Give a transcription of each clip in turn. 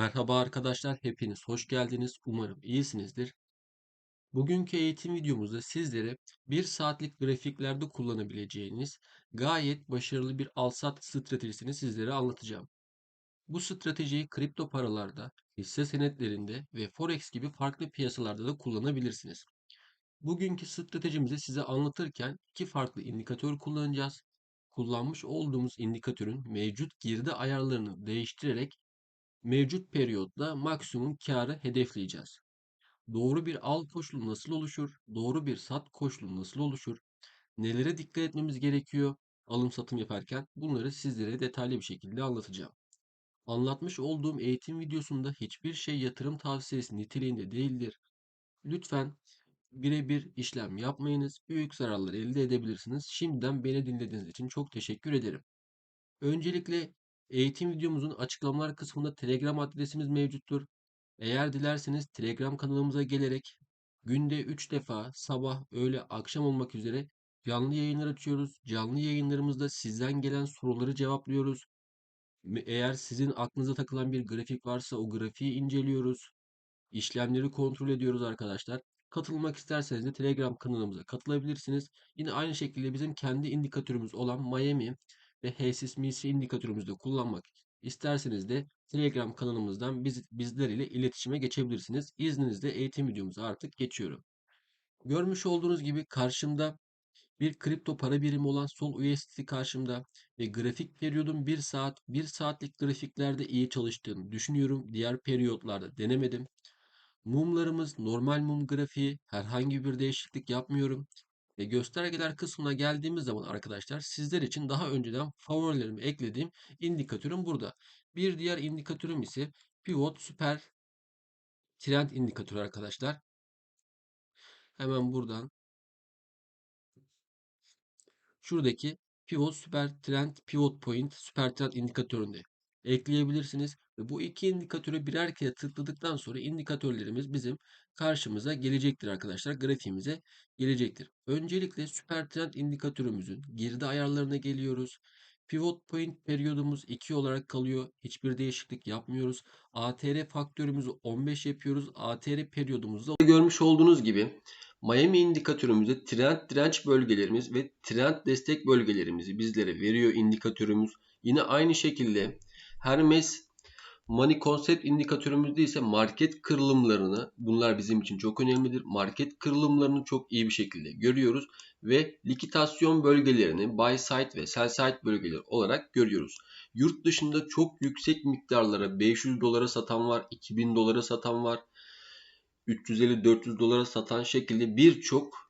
Merhaba arkadaşlar, hepiniz hoş geldiniz. Umarım iyisinizdir. Bugünkü eğitim videomuzda sizlere bir saatlik grafiklerde kullanabileceğiniz gayet başarılı bir al-sat stratejisini sizlere anlatacağım. Bu stratejiyi kripto paralarda, hisse senetlerinde ve forex gibi farklı piyasalarda da kullanabilirsiniz. Bugünkü stratejimizi size anlatırken iki farklı indikatör kullanacağız. Kullanmış olduğumuz indikatörün mevcut girdi ayarlarını değiştirerek mevcut periyotta maksimum karı hedefleyeceğiz. Doğru bir al koşulu nasıl oluşur? Doğru bir sat koşulu nasıl oluşur? Nelere dikkat etmemiz gerekiyor alım satım yaparken? Bunları sizlere detaylı bir şekilde anlatacağım. Anlatmış olduğum eğitim videosunda hiçbir şey yatırım tavsiyesi niteliğinde değildir. Lütfen birebir işlem yapmayınız. Büyük zararlar elde edebilirsiniz. Şimdiden beni dinlediğiniz için çok teşekkür ederim. Öncelikle eğitim videomuzun açıklamalar kısmında Telegram adresimiz mevcuttur. Eğer dilerseniz Telegram kanalımıza gelerek günde 3 defa sabah, öğle, akşam olmak üzere canlı yayınlar açıyoruz. Canlı yayınlarımızda sizden gelen soruları cevaplıyoruz. Eğer sizin aklınıza takılan bir grafik varsa o grafiği inceliyoruz. İşlemleri kontrol ediyoruz arkadaşlar. Katılmak isterseniz de Telegram kanalımıza katılabilirsiniz. Yine aynı şekilde bizim kendi indikatörümüz olan Miami ve HSMC indikatörümüzü de kullanmak isterseniz de Telegram kanalımızdan biz, bizler ile iletişime geçebilirsiniz. İzninizle eğitim videomuza artık geçiyorum. Görmüş olduğunuz gibi karşımda bir kripto para birimi olan Sol USDT karşımda ve grafik periyodun 1 saat, 1 saatlik grafiklerde iyi çalıştığını düşünüyorum. Diğer periyotlarda denemedim. Mumlarımız normal mum grafiği. Herhangi bir değişiklik yapmıyorum. Ve göstergeler kısmına geldiğimiz zaman arkadaşlar sizler için daha önceden favorilerimi eklediğim indikatörüm burada. Bir diğer indikatörüm ise Pivot Süper Trend indikatörü arkadaşlar. Hemen buradan şuradaki Pivot Süper Trend Pivot Point Süper Trend indikatöründe ekleyebilirsiniz. Ve bu iki indikatörü birer kere tıkladıktan sonra indikatörlerimiz bizim karşımıza gelecektir arkadaşlar. Grafiğimize gelecektir. Öncelikle süper trend indikatörümüzün girdi ayarlarına geliyoruz. Pivot point periyodumuz 2 olarak kalıyor. Hiçbir değişiklik yapmıyoruz. ATR faktörümüzü 15 yapıyoruz. ATR periyodumuzda görmüş olduğunuz gibi Miami indikatörümüzde trend direnç bölgelerimiz ve trend destek bölgelerimizi bizlere veriyor indikatörümüz. Yine aynı şekilde Hermes Money Concept indikatörümüzde ise market kırılımlarını, bunlar bizim için çok önemlidir. Market kırılımlarını çok iyi bir şekilde görüyoruz ve likitasyon bölgelerini buy side ve sell side bölgeleri olarak görüyoruz. Yurt dışında çok yüksek miktarlara 500 dolara satan var, 2000 dolara satan var, 350-400 dolara satan şekilde birçok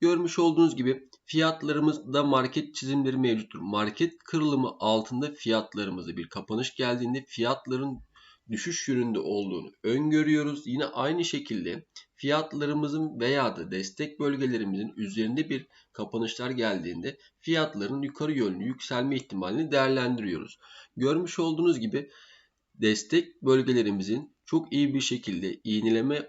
Görmüş olduğunuz gibi fiyatlarımızda market çizimleri mevcuttur. Market kırılımı altında fiyatlarımıza bir kapanış geldiğinde fiyatların düşüş yönünde olduğunu öngörüyoruz. Yine aynı şekilde fiyatlarımızın veya da destek bölgelerimizin üzerinde bir kapanışlar geldiğinde fiyatların yukarı yönlü yükselme ihtimalini değerlendiriyoruz. Görmüş olduğunuz gibi destek bölgelerimizin çok iyi bir şekilde iğneleme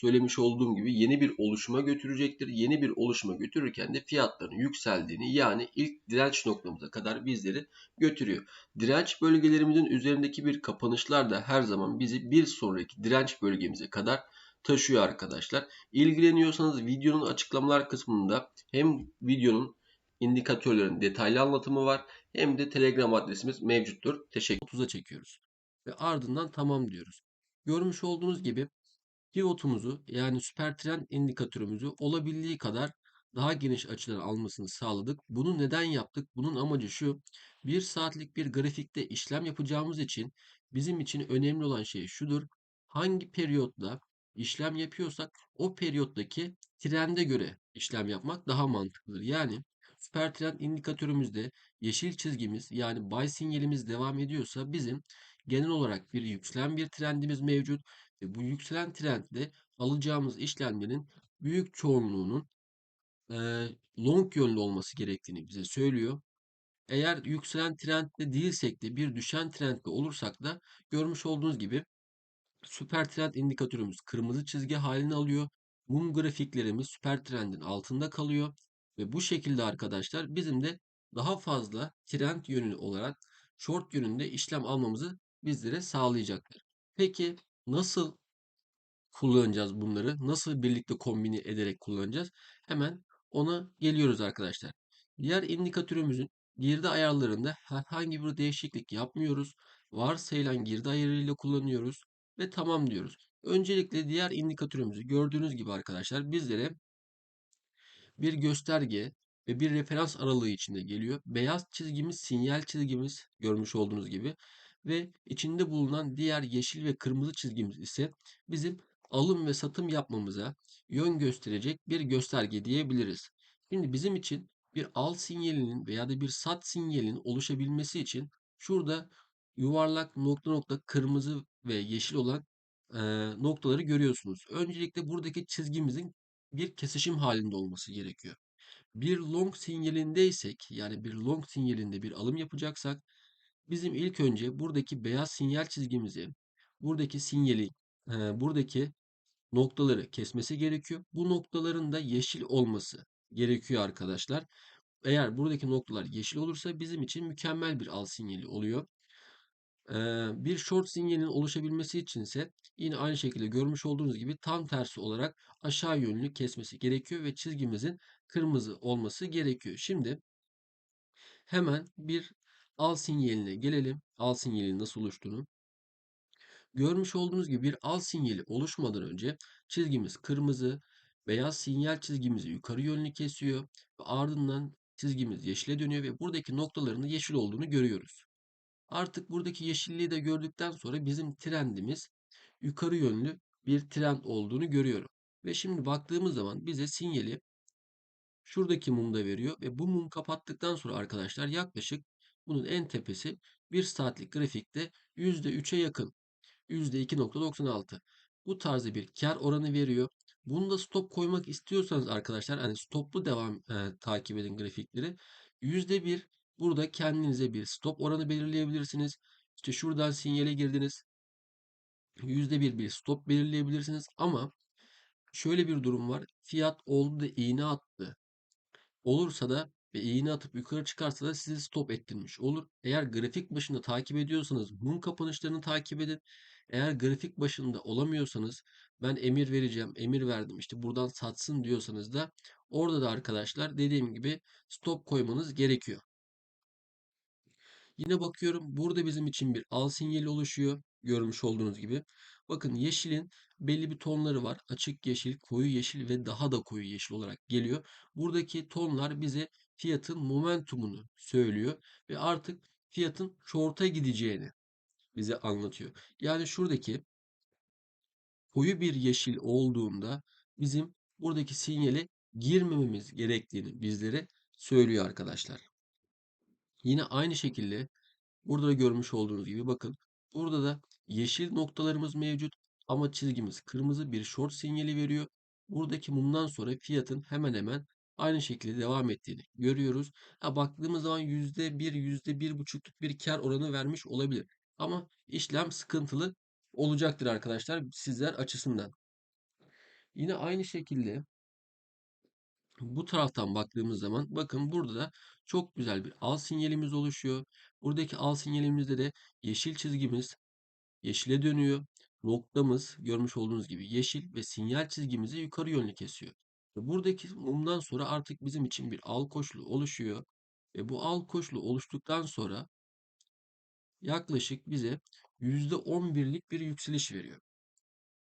söylemiş olduğum gibi yeni bir oluşuma götürecektir. Yeni bir oluşuma götürürken de fiyatların yükseldiğini yani ilk direnç noktamıza kadar bizleri götürüyor. Direnç bölgelerimizin üzerindeki bir kapanışlar da her zaman bizi bir sonraki direnç bölgemize kadar taşıyor arkadaşlar. İlgileniyorsanız videonun açıklamalar kısmında hem videonun indikatörlerin detaylı anlatımı var hem de Telegram adresimiz mevcuttur. Teşekkür 30'a çekiyoruz ve ardından tamam diyoruz. Görmüş olduğunuz gibi pivotumuzu yani süper trend indikatörümüzü olabildiği kadar daha geniş açıdan almasını sağladık. Bunu neden yaptık? Bunun amacı şu. Bir saatlik bir grafikte işlem yapacağımız için bizim için önemli olan şey şudur. hangi periyotla işlem yapıyorsak o periyottaki trende göre işlem yapmak daha mantıklıdır. Yani süper trend indikatörümüzde yeşil çizgimiz yani buy sinyalimiz devam ediyorsa bizim genel olarak bir yükselen bir trendimiz mevcut bu yükselen trendde alacağımız işlemlerin büyük çoğunluğunun long yönlü olması gerektiğini bize söylüyor. Eğer yükselen trendde değilsek de bir düşen trendde olursak da görmüş olduğunuz gibi süper trend indikatörümüz kırmızı çizgi halini alıyor. Mum grafiklerimiz süper trendin altında kalıyor. Ve bu şekilde arkadaşlar bizim de daha fazla trend yönü olarak short yönünde işlem almamızı bizlere sağlayacaktır. Peki nasıl kullanacağız bunları? Nasıl birlikte kombine ederek kullanacağız? Hemen ona geliyoruz arkadaşlar. Diğer indikatörümüzün girdi ayarlarında herhangi bir değişiklik yapmıyoruz. Varsayılan girdi ayarıyla kullanıyoruz ve tamam diyoruz. Öncelikle diğer indikatörümüzü gördüğünüz gibi arkadaşlar bizlere bir gösterge ve bir referans aralığı içinde geliyor. Beyaz çizgimiz sinyal çizgimiz görmüş olduğunuz gibi ve içinde bulunan diğer yeşil ve kırmızı çizgimiz ise bizim alım ve satım yapmamıza yön gösterecek bir gösterge diyebiliriz. Şimdi bizim için bir al sinyalinin veya da bir sat sinyalinin oluşabilmesi için şurada yuvarlak nokta nokta kırmızı ve yeşil olan e, noktaları görüyorsunuz. Öncelikle buradaki çizgimizin bir kesişim halinde olması gerekiyor. Bir long sinyalindeysek yani bir long sinyalinde bir alım yapacaksak bizim ilk önce buradaki beyaz sinyal çizgimizi buradaki sinyali e, buradaki noktaları kesmesi gerekiyor. Bu noktaların da yeşil olması gerekiyor arkadaşlar. Eğer buradaki noktalar yeşil olursa bizim için mükemmel bir al sinyali oluyor. Bir short sinyalinin oluşabilmesi için ise yine aynı şekilde görmüş olduğunuz gibi tam tersi olarak aşağı yönlü kesmesi gerekiyor ve çizgimizin kırmızı olması gerekiyor. Şimdi hemen bir al sinyaline gelelim. Al sinyalinin nasıl oluştuğunu. Görmüş olduğunuz gibi bir al sinyali oluşmadan önce çizgimiz kırmızı, beyaz sinyal çizgimizi yukarı yönlü kesiyor ve ardından çizgimiz yeşile dönüyor ve buradaki noktaların da yeşil olduğunu görüyoruz. Artık buradaki yeşilliği de gördükten sonra bizim trendimiz yukarı yönlü bir trend olduğunu görüyorum. Ve şimdi baktığımız zaman bize sinyali şuradaki mumda veriyor ve bu mum kapattıktan sonra arkadaşlar yaklaşık bunun en tepesi 1 saatlik grafikte %3'e yakın. %2.96. Bu tarzda bir kar oranı veriyor. Bunda stop koymak istiyorsanız arkadaşlar hani stoplu devam e, takip edin grafikleri. %1 burada kendinize bir stop oranı belirleyebilirsiniz. İşte şuradan sinyale girdiniz. %1 bir stop belirleyebilirsiniz ama şöyle bir durum var. Fiyat oldu da iğne attı. Olursa da ve iğne atıp yukarı çıkarsa da sizi stop ettirmiş olur. Eğer grafik başında takip ediyorsanız mum kapanışlarını takip edin. Eğer grafik başında olamıyorsanız ben emir vereceğim, emir verdim işte buradan satsın diyorsanız da orada da arkadaşlar dediğim gibi stop koymanız gerekiyor. Yine bakıyorum burada bizim için bir al sinyali oluşuyor. Görmüş olduğunuz gibi. Bakın yeşilin belli bir tonları var. Açık yeşil, koyu yeşil ve daha da koyu yeşil olarak geliyor. Buradaki tonlar bize fiyatın momentumunu söylüyor ve artık fiyatın short'a gideceğini bize anlatıyor. Yani şuradaki koyu bir yeşil olduğunda bizim buradaki sinyale girmememiz gerektiğini bizlere söylüyor arkadaşlar. Yine aynı şekilde burada da görmüş olduğunuz gibi bakın burada da yeşil noktalarımız mevcut ama çizgimiz kırmızı bir short sinyali veriyor. Buradaki mumdan sonra fiyatın hemen hemen aynı şekilde devam ettiğini görüyoruz. Ha, baktığımız zaman %1, %1,5'luk bir kar oranı vermiş olabilir. Ama işlem sıkıntılı olacaktır arkadaşlar sizler açısından. Yine aynı şekilde bu taraftan baktığımız zaman bakın burada da çok güzel bir al sinyalimiz oluşuyor. Buradaki al sinyalimizde de yeşil çizgimiz yeşile dönüyor. Noktamız görmüş olduğunuz gibi yeşil ve sinyal çizgimizi yukarı yönlü kesiyor. Buradaki mumdan sonra artık bizim için bir al koşulu oluşuyor. Ve bu al koşulu oluştuktan sonra yaklaşık bize %11'lik bir yükseliş veriyor.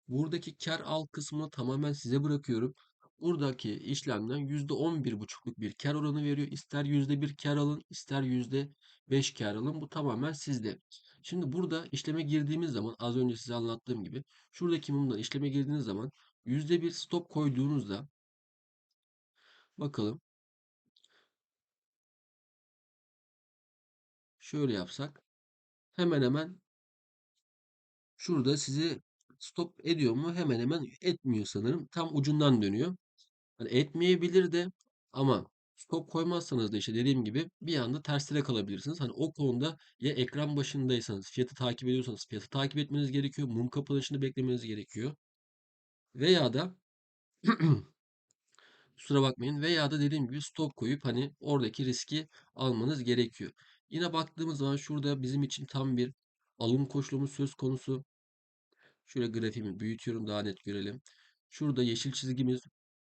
Buradaki kar al kısmını tamamen size bırakıyorum. Buradaki işlemden %11,5'luk bir kar oranı veriyor. İster %1 kar alın, ister %5 kar alın. Bu tamamen sizde. Şimdi burada işleme girdiğimiz zaman az önce size anlattığım gibi şuradaki mumdan işleme girdiğiniz zaman %1 stop koyduğunuzda bakalım şöyle yapsak hemen hemen şurada sizi stop ediyor mu? Hemen hemen etmiyor sanırım. Tam ucundan dönüyor. Hani etmeyebilir de ama stop koymazsanız da işte dediğim gibi bir anda terslere kalabilirsiniz. Hani o konuda ya ekran başındaysanız, fiyatı takip ediyorsanız fiyatı takip etmeniz gerekiyor. Mum kapanışını beklemeniz gerekiyor. Veya da kusura bakmayın veya da dediğim gibi stop koyup hani oradaki riski almanız gerekiyor. Yine baktığımız zaman şurada bizim için tam bir alım koşulumuz söz konusu. Şöyle grafiğimi büyütüyorum daha net görelim. Şurada yeşil çizgimiz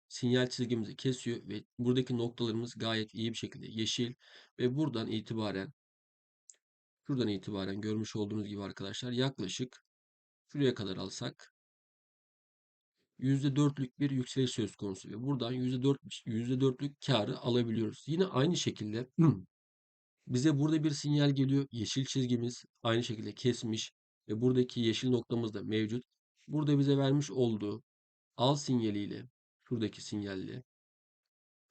sinyal çizgimizi kesiyor ve buradaki noktalarımız gayet iyi bir şekilde yeşil ve buradan itibaren şuradan itibaren görmüş olduğunuz gibi arkadaşlar yaklaşık şuraya kadar alsak %4'lük bir yükseliş söz konusu ve buradan %4 %4'lük karı alabiliyoruz. Yine aynı şekilde bize burada bir sinyal geliyor. Yeşil çizgimiz aynı şekilde kesmiş ve buradaki yeşil noktamız da mevcut. Burada bize vermiş olduğu al sinyaliyle şuradaki sinyalle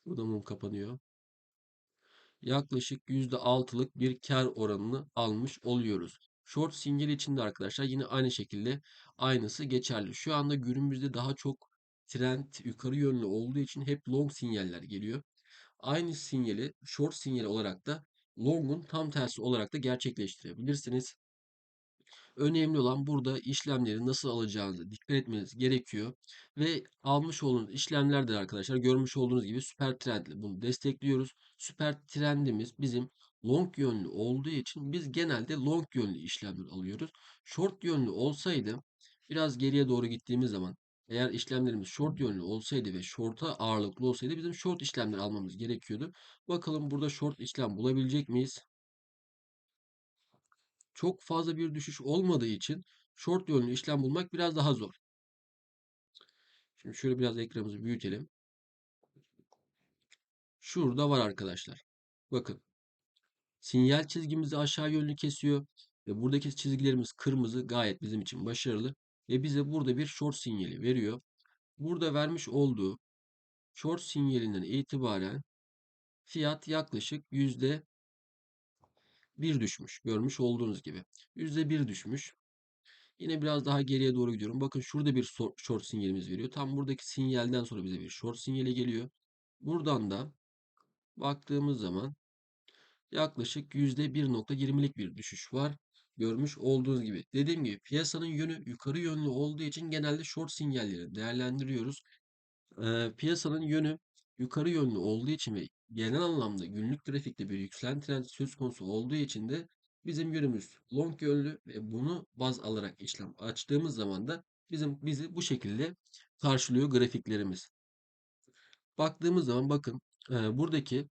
burada mum kapanıyor. Yaklaşık %6'lık bir kar oranını almış oluyoruz. Short sinyal için de arkadaşlar yine aynı şekilde aynısı geçerli. Şu anda günümüzde daha çok trend yukarı yönlü olduğu için hep long sinyaller geliyor. Aynı sinyali short sinyal olarak da long'un tam tersi olarak da gerçekleştirebilirsiniz. Önemli olan burada işlemleri nasıl alacağınıza dikkat etmeniz gerekiyor. Ve almış olduğunuz işlemlerde arkadaşlar görmüş olduğunuz gibi süper trendle bunu destekliyoruz. Süper trendimiz bizim long yönlü olduğu için biz genelde long yönlü işlemler alıyoruz. Short yönlü olsaydı biraz geriye doğru gittiğimiz zaman eğer işlemlerimiz short yönlü olsaydı ve short'a ağırlıklı olsaydı bizim short işlemler almamız gerekiyordu. Bakalım burada short işlem bulabilecek miyiz? çok fazla bir düşüş olmadığı için short yönlü işlem bulmak biraz daha zor. Şimdi şöyle biraz ekranımızı büyütelim. Şurada var arkadaşlar. Bakın. Sinyal çizgimizi aşağı yönlü kesiyor. Ve buradaki çizgilerimiz kırmızı gayet bizim için başarılı. Ve bize burada bir short sinyali veriyor. Burada vermiş olduğu short sinyalinden itibaren fiyat yaklaşık yüzde bir düşmüş. Görmüş olduğunuz gibi. Yüzde bir düşmüş. Yine biraz daha geriye doğru gidiyorum. Bakın şurada bir short sinyalimiz veriyor. Tam buradaki sinyalden sonra bize bir short sinyali geliyor. Buradan da baktığımız zaman yaklaşık %1.20'lik bir düşüş var. Görmüş olduğunuz gibi. Dediğim gibi piyasanın yönü yukarı yönlü olduğu için genelde short sinyalleri değerlendiriyoruz. Ee, piyasanın yönü yukarı yönlü olduğu için ve genel anlamda günlük grafikte bir yükselen trend söz konusu olduğu için de bizim yönümüz long yönlü ve bunu baz alarak işlem açtığımız zaman da bizim bizi bu şekilde karşılıyor grafiklerimiz. Baktığımız zaman bakın e, buradaki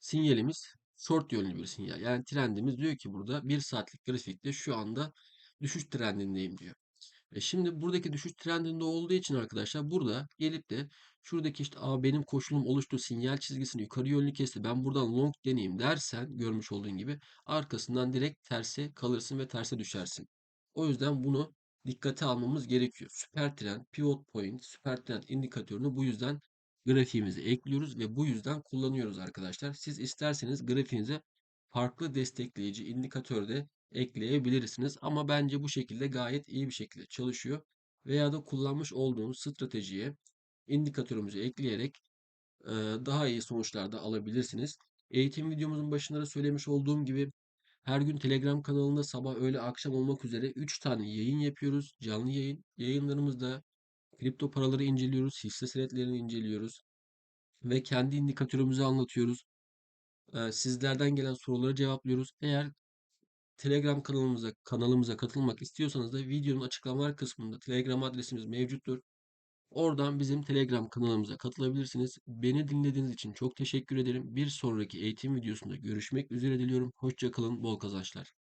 sinyalimiz short yönlü bir sinyal. Yani trendimiz diyor ki burada 1 saatlik grafikte şu anda düşüş trendindeyim diyor. E şimdi buradaki düşüş trendinde olduğu için arkadaşlar burada gelip de şuradaki işte Aa, benim koşulum oluştu sinyal çizgisini yukarı yönlü kesti ben buradan long deneyeyim dersen görmüş olduğun gibi arkasından direkt terse kalırsın ve terse düşersin. O yüzden bunu dikkate almamız gerekiyor. Süper trend, pivot point, süper trend indikatörünü bu yüzden grafiğimize ekliyoruz ve bu yüzden kullanıyoruz arkadaşlar. Siz isterseniz grafiğinize farklı destekleyici indikatör de ekleyebilirsiniz. Ama bence bu şekilde gayet iyi bir şekilde çalışıyor. Veya da kullanmış olduğunuz stratejiye indikatörümüzü ekleyerek daha iyi sonuçlar da alabilirsiniz. Eğitim videomuzun başında da söylemiş olduğum gibi her gün Telegram kanalında sabah, öğle, akşam olmak üzere 3 tane yayın yapıyoruz. Canlı yayın. Yayınlarımızda kripto paraları inceliyoruz, hisse senetlerini inceliyoruz ve kendi indikatörümüzü anlatıyoruz. Sizlerden gelen soruları cevaplıyoruz. Eğer Telegram kanalımıza kanalımıza katılmak istiyorsanız da videonun açıklamalar kısmında Telegram adresimiz mevcuttur. Oradan bizim Telegram kanalımıza katılabilirsiniz. Beni dinlediğiniz için çok teşekkür ederim. Bir sonraki eğitim videosunda görüşmek üzere diliyorum. Hoşçakalın, bol kazançlar.